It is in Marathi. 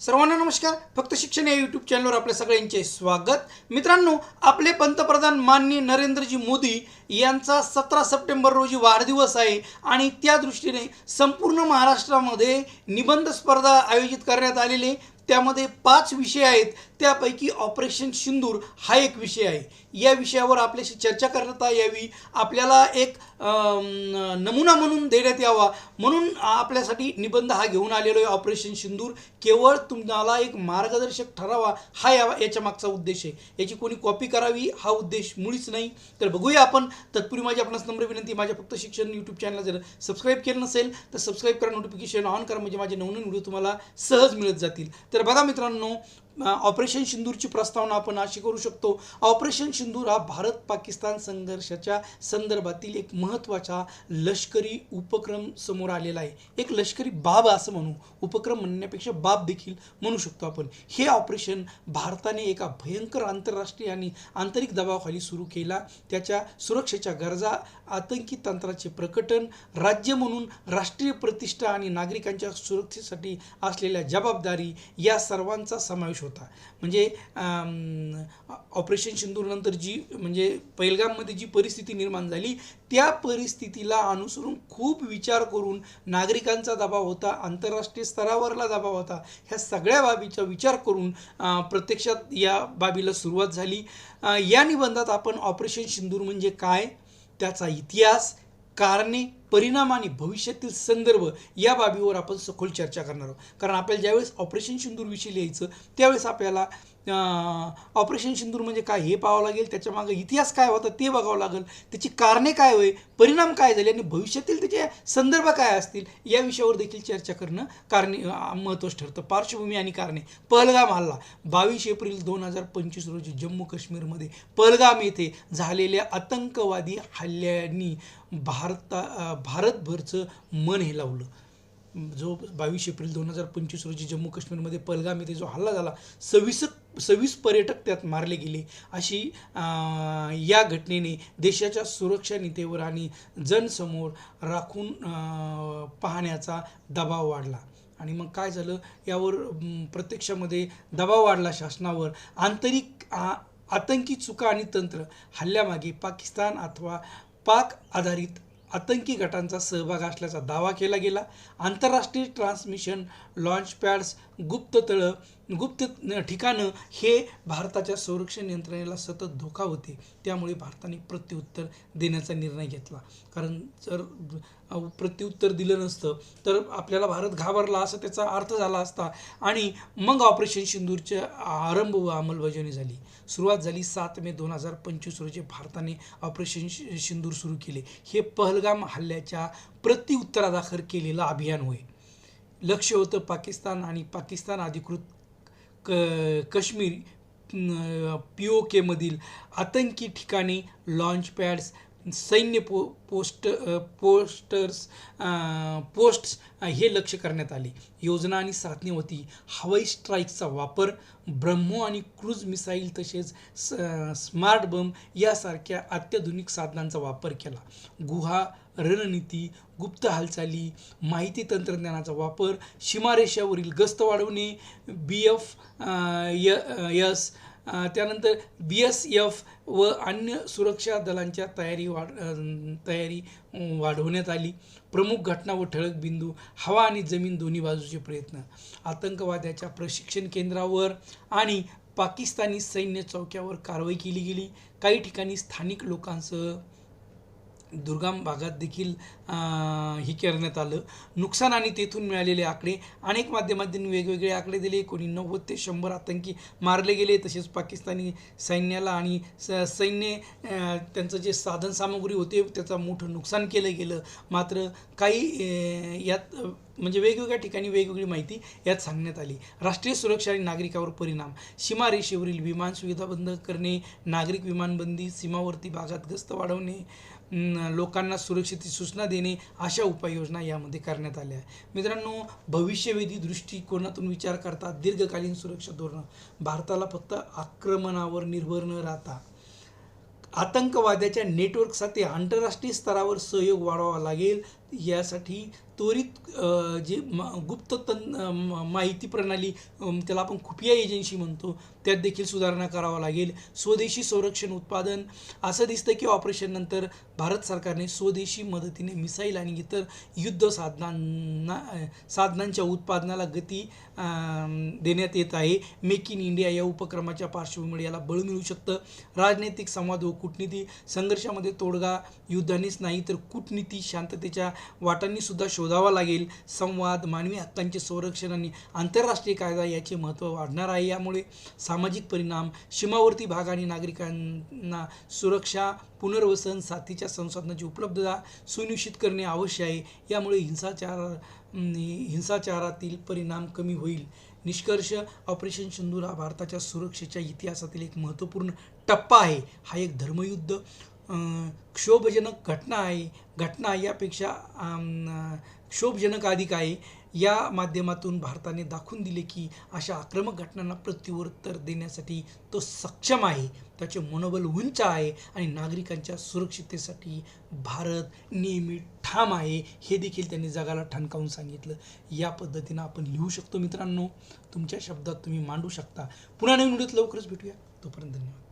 सर्वांना नमस्कार. फक्त शिक्षण या यूट्यूब चॅनलवर आपल्या सगळ्यांचे स्वागत. मित्रांनो आपले पंतप्रधान माननीय नरेंद्रजी मोदी यांचा सतरा सप्टेंबर रोजी वाढदिवस आहे आणि त्या दृष्टीने संपूर्ण महाराष्ट्रामध्ये निबंध स्पर्धा आयोजित करण्यात आलेली त्यामध्ये पाच विषय आहेत. त्यापैकी ऑपरेशन सिंदूर हा एक विषय आहे. या विषयावर आपल्याशी चर्चा करता यावी. आपल्याला एक नमुना म्हणून देण्यात यावा. म्हणून आपल्यासाठी निबंध हा घेऊन आलेलो आहे ऑपरेशन सिंदूर. केवळ तुम्हाला एक मार्गदर्शक ठरावा हा या याच्या मागचा उद्देश आहे. याची कोणी कॉपी करावी हा उद्देश मुळीच नाही. तर बघूया आपण. तत्पूर्वी माझी आपणास नम्र विनंती माझ्या फक्त शिक्षण यूट्यूब चॅनल जर सबस्क्राईब केलं नसेल तर सबस्क्राईब करा नोटिफिकेशन ऑन करा म्हणजे माझे नवनवीन व्हिडिओ तुम्हाला सहज मिळत जातील. तर बघा मित्रांनो ऑपरेशन सिंदूरची प्रस्तावना आपण अशी करू शकतो. ऑपरेशन सिंदूर हा भारत पाकिस्तान संघर्षाच्या संदर्भातील एक महत्त्वाचा लष्करी उपक्रम समोर आलेला आहे. एक लष्करी बाब असं म्हणू उपक्रम म्हणण्यापेक्षा बाब देखील म्हणू शकतो आपण. हे ऑपरेशन भारताने एका भयंकर आंतरराष्ट्रीय आणि आंतरिक दबावाखाली सुरू केला. त्याच्या सुरक्षेच्या गरजा आतंकी तंत्राचे प्रकटन राज्य म्हणून राष्ट्रीय प्रतिष्ठा आणि नागरिकांच्या सुरक्षेसाठी असलेल्या जबाबदारी या सर्वांचा समावेश होता. म्हणजे ऑपरेशन सिंदूरनंतर जी म्हणजे पहिलगाममध्ये जी परिस्थिती निर्माण झाली त्या परिस्थितीला अनुसरून खूप विचार करून नागरिकांचा दबाव होता आंतरराष्ट्रीय स्तरावरला दबाव होता ह्या सगळ्या बाबीचा विचार करून प्रत्यक्षात या बाबीला सुरुवात झाली. या निबंधात आपण ऑपरेशन सिंदूर म्हणजे काय त्याचा इतिहास कारणे परिणाम आणि भविष्यातील संदर्भ या बाबीवर आपण सखोल चर्चा करणार आहोत. कारण आपल्याला ज्यावेळेस ऑपरेशन सिंदूरविषयी लिहायचं त्यावेळेस आपल्याला ऑपरेशन सिंदूर म्हणजे काय हे पाहावं लागेल त्याच्यामागं इतिहास काय होता ते बघावं लागेल त्याची कारणे काय होय परिणाम काय झाले आणि भविष्यातील त्याचे संदर्भ काय असतील या विषयावर देखील चर्चा करणं कारणे महत्त्वाचं ठरतं. पार्श्वभूमी आणि कारणे. पहलगाम हल्ला. बावीस एप्रिल दोन हजार पंचवीस रोजी जम्मू काश्मीरमध्ये पहलगाम येथे झालेल्या आतंकवादी हल्ल्यांनी भारता भारतभरचं मन हे लावलं. जो बावीस एप्रिल दोन हजार पंचवीस रोजी जम्मू काश्मीरमध्ये पलगाम येथे जो हल्ला झाला सव्वीस सव्वीस पर्यटक त्यात मारले गेले. अशी या घटनेने देशाच्या सुरक्षा नीतीवर आणि जनसमोर राखून पाहण्याचा दबाव वाढला. आणि मग काय झालं? यावर प्रत्यक्षामध्ये दबाव वाढला शासनावर. आंतरिक आ- आतंकी चुका आणि तंत्र हल्ल्यामागे पाकिस्तान अथवा पाक आधारित आतंकी गटांचा सहभाग असल्याचा दावा केला गेला. आंतरराष्ट्रीय ट्रान्समिशन लॉन्च पॅड्स गुप्त तळं गुप्त ठिकाणं हे भारताच्या संरक्षण यंत्रणेला सतत धोका होते. त्यामुळे भारताने प्रत्युत्तर देण्याचा निर्णय घेतला. कारण जर प्रत्युत्तर दिलं नसतं तर आपल्याला भारत घाबरला असं त्याचा अर्थ झाला असता. आणि मग ऑपरेशन सिंदूरचे आरंभ व अंमलबजावणी झाली. सुरुवात झाली सात मे दोन हजार पंचवीस रोजी भारताने ऑपरेशन शि- सिंदूर सुरू केले. हे पहलगाम हल्ल्याच्या प्रत्युत्तरादाखल केलेलं अभियान होय. लक्ष होतं पाकिस्तान आणि पाकिस्तान अधिकृत क काश्मीर पी ओ केमधील आतंकी ठिकाणी लॉन्च पॅड्स सैन्य पो पोस्ट पोस्टर्स पोस्ट्स हे लक्ष करण्यात आले. योजना आणि साधने होती. हवाई स्ट्राईकचा वापर ब्रह्मो आणि क्रूज मिसाईल तसेच स स्मार्ट बम यासारख्या अत्याधुनिक साधनांचा वापर केला. गुहा रणनीती गुप्त हालचाली माहिती तंत्रज्ञानाचा वापर सीमारेषावरील गस्त वाढवणे बी एफ यस त्यानंतर बी एस एफ व अन्य सुरक्षा दलांच्या तयारी वाढ तयारी वाढवण्यात आली. प्रमुख घटना व ठळक बिंदू हवा आणि जमीन दोन्ही बाजूचे प्रयत्न आतंकवाद्याच्या प्रशिक्षण केंद्रावर आणि पाकिस्तानी सैन्य चौक्यावर कारवाई केली गेली. काही ठिकाणी स्थानिक लोकांसह दुर्गम भागात देखील हे करण्यात आलं. नुकसान आणि तेथून मिळालेले आकडे अनेक माध्यमांनी वेगवेगळे आकडे दिले. कोणी नव्वद ते शंभर आतंकी मारले गेले. तसेच पाकिस्तानी सैन्याला आणि स सैन्य त्यांचं जे साधन सामग्री होते त्याचं मोठं नुकसान केलं गेलं. मात्र काही यात म्हणजे वेगवेगळ्या ठिकाणी वेगवेगळी माहिती यात सांगण्यात आली. राष्ट्रीय सुरक्षा आणि नागरिकावर परिणाम. सीमारेषेवरील विमान सुविधा बंद करणे नागरिक विमानबंदी सीमावर्ती भागात गस्त वाढवणे लोकांना सुरक्षेची सूचना देणे अशा उपाययोजना यामध्ये करण्यात आल्या मित्रांनो भविष्यवेधी दृष्टिकोनातून विचार करता दीर्घकालीन सुरक्षा धोरणं भारताला फक्त आक्रमणावर निर्भर न राहता आतंकवाद्याच्या नेटवर्कसाठी आंतरराष्ट्रीय स्तरावर सहयोग वाढवावा लागेल. यासाठी त्वरित जे मा- गुप्त तन म- माहिती प्रणाली त्याला आपण खुफिया एजन्सी म्हणतो त्यात देखील सुधारणा करावा लागेल. स्वदेशी संरक्षण उत्पादन असं दिसतं की ऑपरेशननंतर भारत सरकारने स्वदेशी मदतीने मिसाईल आणि इतर युद्ध साधनांना साधनांच्या उत्पादनाला गती देण्यात येत आहे. मेक इन इंडिया या उपक्रमाच्या पार्श्वभूमीवर याला बळ मिळू शकतं. राजनैतिक संवाद व कूटनीती संघर्षामध्ये तोडगा युद्धानेच नाही तर कूटनीती शांततेच्या वाटांनीसुद्धा शोधावा लागेल. संवाद मानवी हक्कांचे संरक्षण आणि आंतरराष्ट्रीय कायदा याचे महत्त्व वाढणार आहे. यामुळे सामाजिक परिणाम सीमावर्ती भाग आणि नागरिकांना सुरक्षा पुनर्वसन साथीच्या संसाधनाची उपलब्धता सुनिश्चित करणे आवश्यक आहे. यामुळे हिंसाचार हिंसाचारातील परिणाम कमी होईल. निष्कर्ष ऑपरेशन सिंदूर हा भारताच्या सुरक्षेच्या इतिहासातील एक महत्त्वपूर्ण टप्पा आहे. हा एक धर्मयुद्ध क्षोभजनक घटना आहे. घटना यापेक्षा क्षोभजनक अधिक आहे. या माध्यमातून भारताने दाखवून दिले की अशा आक्रमक घटनांना प्रत्युत्तर देण्यासाठी तो सक्षम आहे. त्याचे मनोबल उंच आहे आणि नागरिकांच्या सुरक्षिततेसाठी भारत नेहमी ठाम आहे. हे देखील त्यांनी जगाला ठणकावून सांगितलं. या पद्धतीनं आपण लिहू शकतो मित्रांनो. तुमच्या शब्दात तुम्ही मांडू शकता. पुन्हा नवीन व्हिडिओत लवकरच भेटूया. तोपर्यंत धन्यवाद.